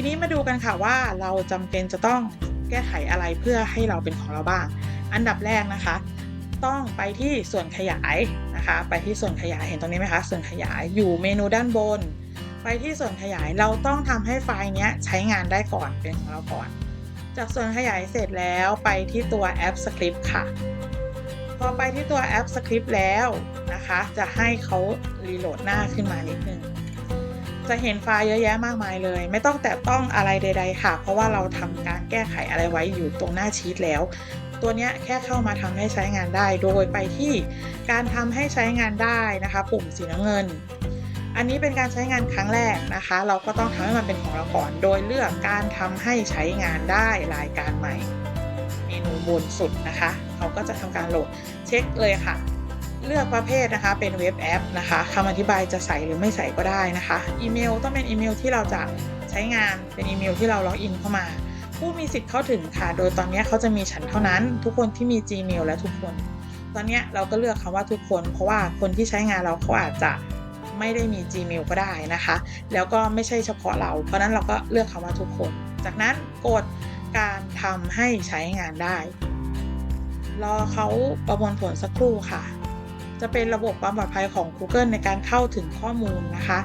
ทีนี้มาดูกันค่ะว่าเราจำเป็นจะต้องแก้ไขอะไรเพื่อให้เราเป็นของเราบ้าง อันดับแรกนะคะ ต้องไปที่ส่วนขยายนะคะ ไปที่ส่วนขยายเห็นตรงนี้ไหมคะส่วนขยายอยู่เมนูด้านบน ไปที่ส่วนขยายเราต้องทำให้ไฟล์นี้ใช้งานได้ก่อนเป็นของเราก่อน จากส่วนขยายเสร็จแล้วไปที่ตัวแอป Script ค่ะพอไปที่ตัวแอป Script แล้วนะคะ จะให้เขารีโหลดหน้าขึ้นมานิดนึง จะเห็นไฟล์เยอะแยะมากมายเลย ไม่ต้องแตะต้องอะไรใด ๆ ค่ะ เพราะว่าเราทำการแก้ไขอะไรไว้อยู่ตรงหน้าชีตแล้ว ตัวนี้แค่เข้ามาทำให้ใช้งานได้ โดยไปที่การทำให้ใช้งานได้นะคะ ปุ่มสีน้ำเงิน อันนี้เป็นการใช้งานครั้งแรกนะคะ เราก็ต้องทำให้มันเป็นของเราก่อน โดยเลือกการทำให้ใช้งานได้รายการใหม่ เมนูบนสุดนะคะ เขาก็จะทำการโหลดเช็คเลยค่ะ เลือกประเภทนะคะ เป็นเว็บแอปนะคะคำอธิบายจะใส่หรือไม่ใส่ก็ได้นะคะอีเมลต้องเป็นอีเมลที่เราจะใช้งานเป็นอีเมลที่เราล็อกอินเข้ามา ผู้มีสิทธิ์เข้าถึงค่ะ โดยตอนนี้เขาจะมีฉันเท่านั้น ทุกคนที่มี Gmail และทุกคน ตอนนี้เราก็เลือกคำว่าทุกคน เพราะว่าคนที่ใช้งานเราเขาอาจจะไม่ได้มี Gmail ก็ได้นะคะ แล้วก็ไม่ใช่เฉพาะเรา เพราะนั้นเราก็เลือกคำว่าทุกคน จากนั้นกดการทำให้ใช้งานได้รอเขาประมวลผลสักครู่ค่ะ จะเป็นระบบความปลอดภัยของ Google ในการเข้าถึงข้อมูลนะคะ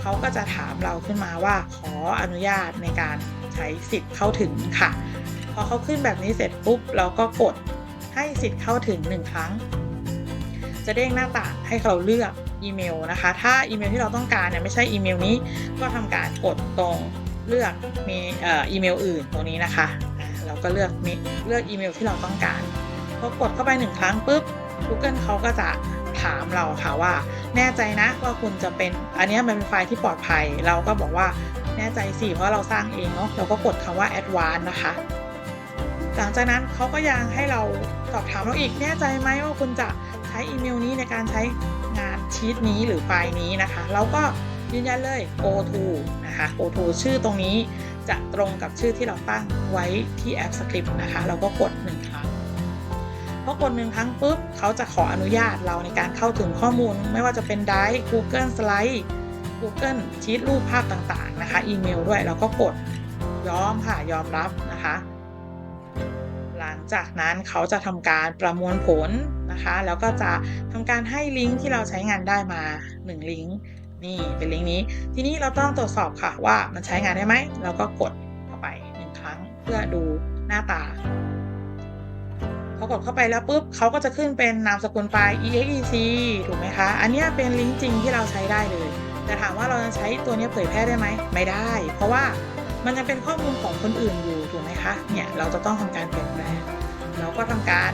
เขาก็จะถามเราขึ้นมาว่าขออนุญาตในการใช้สิทธิ์เข้าถึงค่ะ พอเขาขึ้นแบบนี้เสร็จปุ๊บเราก็กดให้สิทธิ์เข้าถึง 1 ครั้ง จะเด้งหน้าต่างให้เราเลือกอีเมลนะคะ ถ้าอีเมลที่เราต้องการเนี่ยไม่ใช่อีเมลนี้ ก็ทำการกดตรงเลือกมีอีเมลอื่นตรงนี้นะคะ เราก็เลือกมีเลือกอีเมลที่เราต้องการพอกดเข้าไปหนึ่งครั้งปุ๊บ Google เขาก็จะถามเราค่ะว่า แน่ใจนะว่าคุณจะเป็นอันนี้มันเป็นไฟล์ที่ปลอดภัย เราก็บอกว่าแน่ใจสิเพราะเราสร้างเองเนาะเราก็กดคำว่า advanced นะคะ หลังจากนั้นเขาก็ยังให้เราสอบถามเราอีกแน่ใจไหมว่าคุณจะใช้อีเมลนี้ในการใช้งานชีตนี้หรือไฟล์นี้นะคะ เราก็ยืนยันเลย go to นะคะ go to ชื่อตรงนี้จะตรงกับชื่อที่เราตั้งไว้ที่แอป Script นะคะ เราก็กดหนึ่งครั้ง พอกดหนึ่งครั้งปุ๊บเขาจะขออนุญาตเราในการเข้าถึงข้อมูล ไม่ว่าจะเป็น Drive Google Slide Google ชีตรูปภาพต่างๆนะคะ อีเมลด้วยเราก็กดยอมค่ะยอมรับนะคะ หลังจากนั้นเขาจะทำการประมวลผลนะคะ แล้วก็จะทำการให้ลิงก์ที่เราใช้งานได้มา1ลิงก์นี่เป็นลิงก์นี้ ทีนี้เราต้องตรวจสอบค่ะว่ามันใช้งานได้ไหมเราก็กดเข้าไปหนึ่งครั้งเพื่อดูหน้าตา พอกดเข้าไปแล้วปุ๊บเขาก็จะขึ้นเป็นนามสกุลไฟล์ exec ถูกไหมคะ อันนี้เป็นลิงก์จริงที่เราใช้ได้เลย แต่ถามว่าเราจะใช้ตัวนี้เผยแพร่ได้ไหม ไม่ได้ เพราะว่ามันยังเป็นข้อมูลของคนอื่นอยู่ถูกไหมคะเนี่ยเราจะต้องทำการเปลี่ยนแปลงเราก็ทำการ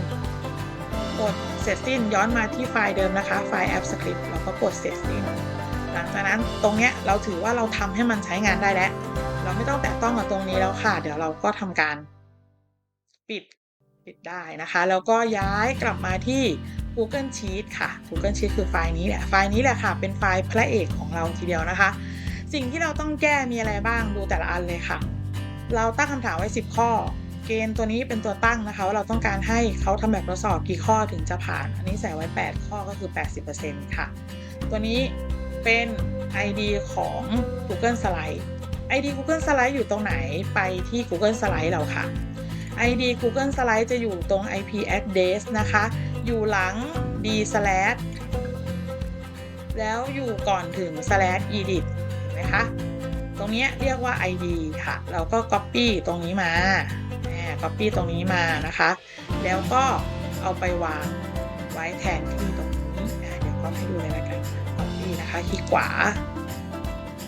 กดเสร็จสิ้นย้อนมาที่ไฟล์เดิมนะคะ ไฟล์แอปสคริปต์เราก็กดเสร็จสิ้น หลังจากนั้นตรงเนี้ยเราถือว่าเราทำให้มันใช้งานได้แล้ว เราไม่ต้องแตะต้องกับตรงนี้แล้วค่ะ เดี๋ยวเราก็ทำการ ปิด ปิดได้นะคะ แล้วก็ย้ายกลับมาที่ Google Sheet ค่ะ Google Sheet คือไฟล์นี้แหละ ไฟล์นี้แหละค่ะ เป็นไฟล์พระเอกของเราทีเดียวนะคะ สิ่งที่เราต้องแก้มีอะไรบ้างดูแต่ละอันเลยค่ะ เราตั้งคำถามไว้ 10 ข้อ เกณฑ์ตัวนี้เป็นตัวตั้งนะคะว่าเราต้องการให้เขาทำแบบทดสอบกี่ข้อถึงจะผ่าน อันนี้ใส่ไว้ 8 ข้อก็คือ 80%ค่ะ ตัวนี้เป็น ID ของ Google Slide ID Google Slide อยู่ตรงไหนไปที่ Google Slide เราค่ะ ID Google Slide จะอยู่ตรง IP address นะคะ อยู่หลัง d slash แล้วอยู่ก่อนถึง slash edit นไหมคะ ตรงนี้เรียกว่า ID ค่ะ เราก็ copy ตรงนี้มาแหม copy ตรงนี้มานะคะ แล้วก็เอาไปวางไว้แทนที่ตรงนี้เดี๋ยวก็ให้ดูเลยละกัน copy นะคะคลิกขวา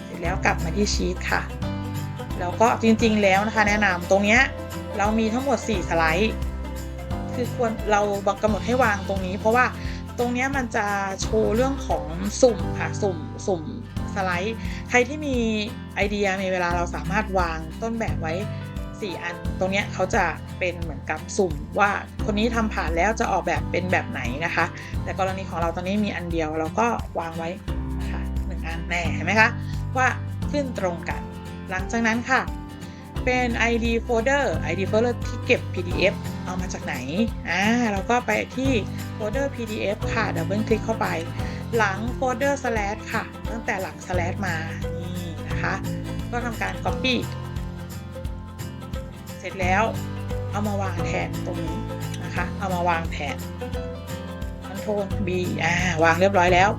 เสร็จแล้วกลับมาที่ชีตค่ะ แล้วก็จริงๆแล้วนะคะ แนะนำตรงเนี้ย เรามีทั้งหมด 4 สไลด์ คือควรเราบังกำหนดให้วางตรงนี้ เพราะว่าตรงนี้มันจะโชว์เรื่องของสุ่มค่ะสุ่มสุ่มสไลด์ ใครที่มีไอเดียมีเวลาเราสามารถวางต้นแบบไว้ 4 อัน ตรงนี้เขาจะเป็นเหมือนกับสุ่มว่าคนนี้ทำผ่านแล้วจะออกแบบเป็นแบบไหนนะคะ แต่กรณีของเราตอนนี้มีอันเดียวเราก็วางไว้นะคะหนึ่งอันแน่เห็นไหมคะว่าขึ้นตรงกัน หลังจากนั้นค่ะ เป็น ID folder ID folder ที่เก็บ PDF เอามาจากไหน อ่า เราก็ไปที่โฟลเดอร์ PDF ค่ะดับเบิลคลิกเข้าไป หลังโฟลเดอร์ slash ค่ะ ตั้งแต่หลัง slash มา นี่นะคะ ก็ทำการ Copy เสร็จแล้ว เอามาวางแทนตรงนี้นะคะ เอามาวางแทน Ctrl B อ่า วางเรียบร้อยแล้ว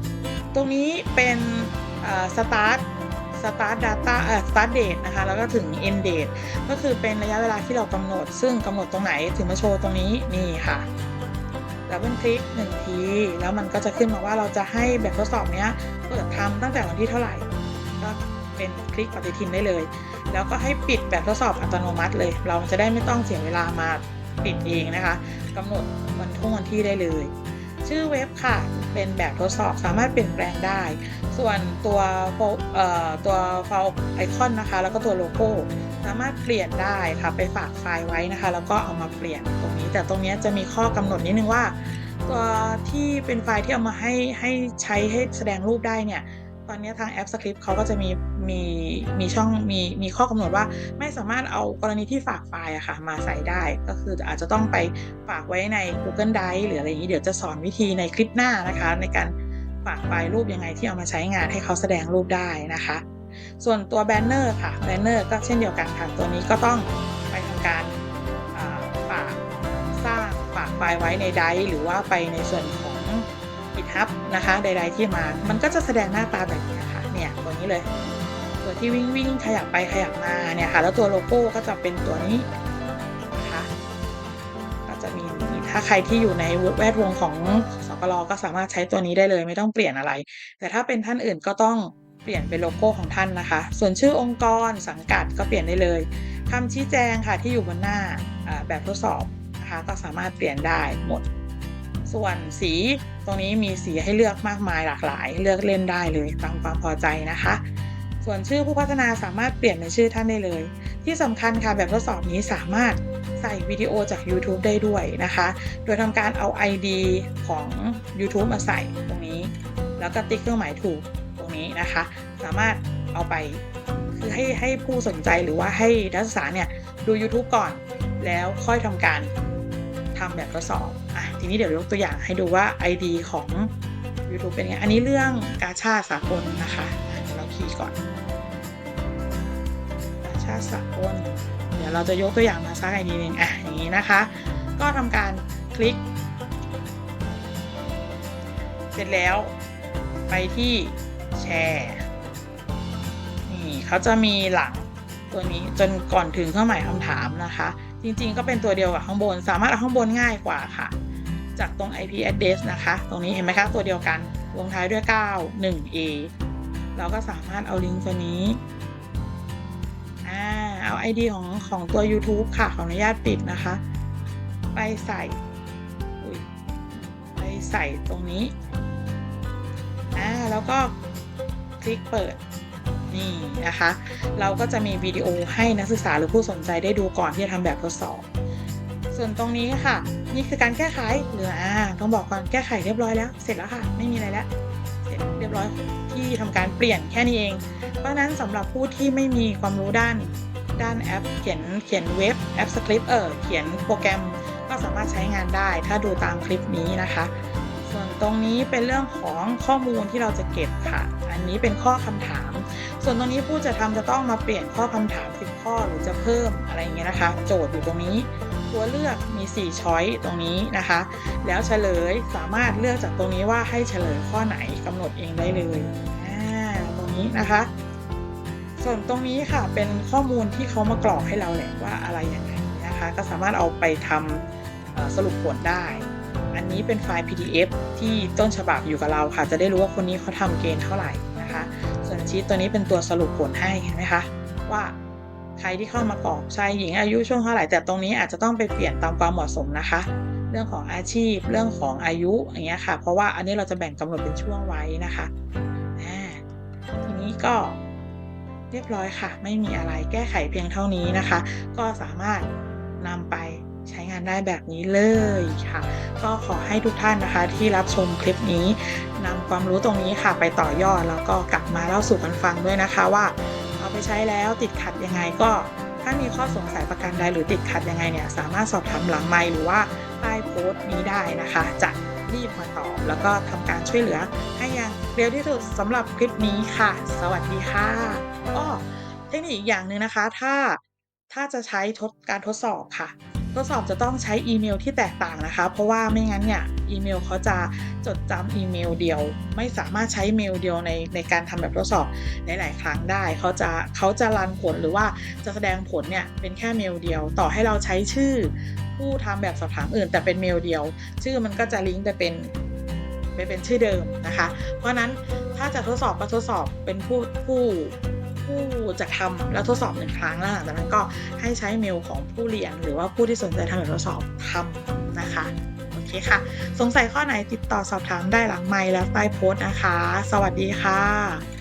ตรงนี้เป็น Start Start Data เอ่อ Start Date นะคะ แล้วก็ถึง End Date ก็คือเป็นระยะเวลาที่เรากำหนด ซึ่งกำหนดตรงไหนถึงมาโชว์ตรงนี้นี่ค่ะดับเบิลคลิกหนึ่งที แล้วมันก็จะขึ้นมาว่าเราจะให้แบบทดสอบเนี้ยเปิดทำตั้งแต่วันที่เท่าไหร่ ก็เป็นคลิกปฏิทินได้เลย แล้วก็ให้ปิดแบบทดสอบอัตโนมัติเลย เราจะได้ไม่ต้องเสียเวลามาปิดเองนะคะกำหนดวันท่งวันที่ได้เลย ชื่อเว็บค่ะ เป็นแบบทดสอบสามารถเปลี่ยนแปลงได้ ส่วนตัวเอ่อตัวไฟล์ไอคอนนะคะ แล้วก็ตัวโลโก้สามารถเปลี่ยนได้ค่ะไปฝากไฟล์ไว้นะคะ แล้วก็เอามาเปลี่ยนตรงนี้ แต่ตรงนี้จะมีข้อกำหนดนิดนึงว่า ตัวที่เป็นไฟล์ที่เอามาให้ให้ใช้ให้แสดงรูปได้เนี่ย ตอนนี้ทางแอป Script เขาก็จะมีมีมีช่องมีมีข้อกำหนดว่า ไม่สามารถเอากรณีที่ฝากไฟล์อะค่ะมาใส่ได้ ก็คืออาจจะต้องไปฝากไว้ใน Google Drive หรืออะไรอย่างนี้เดี๋ยวจะสอนวิธีในคลิปหน้านะคะ ในการฝากไฟล์รูปยังไงที่เอามาใช้งานให้เขาแสดงรูปได้นะคะ ส่วนตัวแบนเนอร์ค่ะแบนเนอร์ก็เช่นเดียวกันค่ะ ตัวนี้ก็ต้องไปทำการฝากสร้างฝากไฟล์ไว้ในไดร์หรือว่าไปในส่วนของ GitHub นะคะ ใด ๆที่มา มันก็จะแสดงหน้าตาแบบนี้ค่ะเนี่ยตัวนี้เลย ตัวที่วิ่งวิ่งขยับไปขยับมาเนี่ยค่ะ แล้วตัวโลโก้ก็จะเป็นตัวนี้นะคะก็จะมีถ้าใครที่อยู่ในแวดวงของสกลก็สามารถใช้ตัวนี้ได้เลย ไม่ต้องเปลี่ยนอะไร แต่ถ้าเป็นท่านอื่นก็ต้องเปลี่ยนเป็นโลโก้ของท่านนะคะ ส่วนชื่อองค์กรสังกัดก็เปลี่ยนได้เลยคำชี้แจงค่ะที่อยู่บนหน้าแบบทดสอบนะคะก็สามารถเปลี่ยนได้หมด ส่วนสีตรงนี้มีสีให้เลือกมากมายหลากหลาย เลือกเล่นได้เลยตามความพอใจนะคะ ส่วนชื่อผู้พัฒนาสามารถเปลี่ยนเป็นชื่อท่านได้เลย ที่สำคัญค่ะแบบทดสอบนี้สามารถใส่วิดีโอจาก YouTube ได้ด้วยนะคะ โดยทำการเอา ID ของ YouTube มาใส่ตรงนี้ แล้วก็ติ๊กเครื่องหมายถูกตรงนี้นะคะ สามารถเอาไปคือให้ให้ผู้สนใจหรือว่าให้นักศึกษาเนี่ยดู YouTube ก่อน แล้วค่อยทำการทำแบบทดสอบ อะทีนี้เดี๋ยวยกตัวอย่างให้ดูว่า ID ของ YouTube เป็นไง อันนี้เรื่องกาชาสากลนะคะเดี๋ยวเราคีย์ก่อน กาชาสากล เดี๋ยวเราจะยกตัวอย่างมาสักไอดีหนึ่งอะอย่างนี้นะคะ ก็ทำการคลิก เสร็จแล้วไปที่แชร์นี่เขาจะมีหลังตัวนี้จนก่อนถึงเครื่องหมายคำถามนะคะ จริงๆก็เป็นตัวเดียวกับข้างบน สามารถเอาข้างบนง่ายกว่าค่ะ จากตรง IP address นะคะ ตรงนี้เห็นไหมคะ ตัวเดียวกันลงท้ายด้วย 9 1 A เราก็สามารถเอาลิงก์ตัวนี้เอา ID ของของตัว YouTube ค่ะ ขออนุญาตปิดนะคะ ไปใส่ไปใส่ตรงนี้อ่าแล้วก็คลิกเปิดนี่นะคะ เราก็จะมีวิดีโอให้นักศึกษาหรือผู้สนใจได้ดูก่อนที่จะทำแบบทดสอบ ส่วนตรงนี้ค่ะ นี่คือการแก้ไขเหลืออ่าต้องบอกก่อนแก้ไขเรียบร้อยแล้ว เสร็จแล้วค่ะ ไม่มีอะไรแล้วเสร็จเรียบร้อยที่ทำการเปลี่ยนแค่นี้เอง เพราะนั้นสำหรับผู้ที่ไม่มีความรู้ด้านด้านแอป เขียนเขียนเว็บแอปสคริปต์เออเขียนโปรแกรมก็สามารถใช้งานได้ ถ้าดูตามคลิปนี้นะคะ ส่วนตรงนี้เป็นเรื่องของข้อมูลที่เราจะเก็บค่ะ อันนี้เป็นข้อคำถาม ส่วนตรงนี้ผู้จะทำจะต้องมาเปลี่ยนข้อคำถาม10ข้อหรือจะเพิ่มอะไรอย่างเงี้ยนะคะ โจทย์อยู่ตรงนี้ ตัวเลือกมี 4 ช้อยตรงนี้นะคะ แล้วเฉลยสามารถเลือกจากตรงนี้ว่าให้เฉลยข้อไหนกำหนดเองได้เลยตรงนี้นะคะ ส่วนตรงนี้ค่ะเป็นข้อมูลที่เขามากรอกให้เราแหละว่าอะไรอยังไงนะคะ ก็สามารถเอาไปทำสรุปผลได้ อันนี้เป็นไฟล์ PDF ที่ต้นฉบับอยู่กับเราค่ะ จะได้รู้ว่าคนนี้เขาทำเกณฑ์เท่าไหร่นะคะ ส่วนชีตตัวนี้เป็นตัวสรุปผลให้เห็นไหมคะว่า รที่เข้ามากรอกชายหญิงอายุช่วงเท่าไหร่แต่ตรงนี้อาจจะต้องไปเปลี่ยนตามความเหมาะสมนะคะ เรื่องของอาชีพเรื่องของอายุอย่างเงี้ยค่ะ เพราะว่าอันนี้เราจะแบ่งกำหนดเป็นช่วงไว้นะคะทีนี้ก็เรียบร้อยค่ะ ไม่มีอะไรแก้ไขเพียงเท่านี้นะคะ ก็สามารถนำไปใช้งานได้แบบนี้เลยค่ะ ก็ขอให้ทุกท่านนะคะ ที่รับชมคลิปนี้นำความรู้ตรงนี้ค่ะ ไปต่อยอดแล้วก็กลับมาเล่าสู่กันฟังด้วยนะคะว่า ไปใช้แล้วติดขัดยังไงก็ ถ้ามีข้อสงสัยประการใดหรือติดขัดยังไงเนี่ยสามารถสอบถามหลังไมหรือว่าใต้โพสต์นี้ได้นะคะ จะรีบมาตอบแล้วก็ทำการช่วยเหลือให้อย่างเร็วที่สุดสำหรับคลิปนี้ค่ะ สวัสดีค่ะอ้อเทคนิคอีกอย่างหนึ่งนะคะ ถ้าถ้าจะใช้ทดการทดสอบค่ะ ทดสอบจะต้องใช้อีเมลที่แตกต่างนะคะ เพราะว่าไม่งั้นเนี่ยอีเมลเขาจะจดจำอีเมลเดียว ไม่สามารถใช้เมลเดียวในในการทำแบบทดสอบหลาย ๆ ครั้งได้เขาจะเขาจะรันผลหรือว่าจะแสดงผลเนี่ยเป็นแค่เมลเดียว ต่อให้เราใช้ชื่อ ผู้ทำแบบสอบถามอื่น แต่เป็นเมลเดียว ชื่อมันก็จะลิงก์ไปเป็นไปเป็นชื่อเดิมนะคะ เพราะฉะนั้นถ้าจะทดสอบก็ทดสอบเป็นผู้ผู้ ผู้จัดทำแล้วทดสอบหนึ่งครั้งแล้วหลังจากนั้นก็ให้ใช้เมลของผู้เรียน หรือว่าผู้ที่สนใจทำแบบทดสอบทำนะคะโอเคค่ะ สงสัยข้อไหนติดต่อสอบถามได้หลังไมล์และใต้โพสต์นะคะ สวัสดีค่ะ